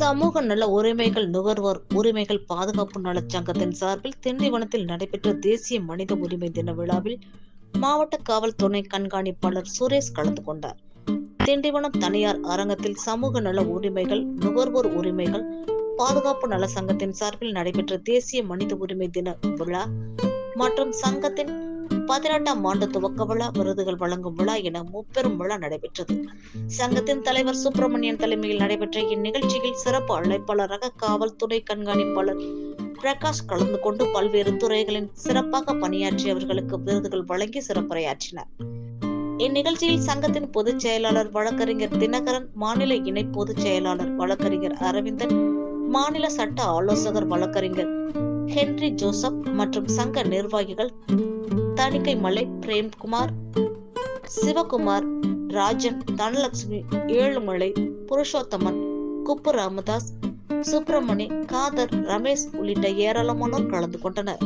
சமூக நல உரிமைகள் நுகர்வோர் உரிமைகள் பாதுகாப்பு நலச் சங்கத்தின் சார்பில் திண்டிவனத்தில் நடைபெற்ற தேசிய மனித உரிமை தின விழாவில் மாவட்ட காவல் துணை கண்காணிப்பாளர் சுரேஷ் கலந்து கொண்டார். திண்டிவனம் தனியார் அரங்கத்தில் சமூக நல உரிமைகள் நுகர்வோர் உரிமைகள் பாதுகாப்பு நல சங்கத்தின் சார்பில் நடைபெற்ற தேசிய மனித உரிமை தின விழா மற்றும் சங்கத்தின் பதினெட்டாம் ஆண்டு துவக்க விழா விருதுகள் வழங்கும் விழா என முப்பெரும் விழா நடைபெற்றது. சங்கத்தின் தலைவர் சுப்பிரமணியன் தலைமையில் நடைபெற்ற இந்நிகழ்ச்சியில் சிறப்பு அழைப்பாளராக காவல் துணை கண்காணிப்பாளர் பிரகாஷ் கலந்து கொண்டு பல்வேறு துறைகளின் சிறப்பாக பணியாற்றியவர்களுக்கு விருதுகள் வழங்கி சிறப்புரையாற்றினார். இந்நிகழ்ச்சியில் சங்கத்தின் பொதுச் செயலாளர் வழக்கறிஞர் தினகரன் மாநில இணை பொதுச் செயலாளர் வழக்கறிஞர் அரவிந்தன் மாநில சட்ட ஆலோசகர் வழக்கறிஞர் ஹென்றி ஜோசப் மற்றும் சங்க நிர்வாகிகள் தணிக்கை மலை பிரேம்குமார் சிவகுமார் ராஜன் தனலட்சுமி ஏழுமலை புருஷோத்தமன் குப்பு ராமதாஸ் சுப்பிரமணி காதர் ரமேஷ் உள்ளிட்ட ஏராளமானோர் கலந்து கொண்டனர்.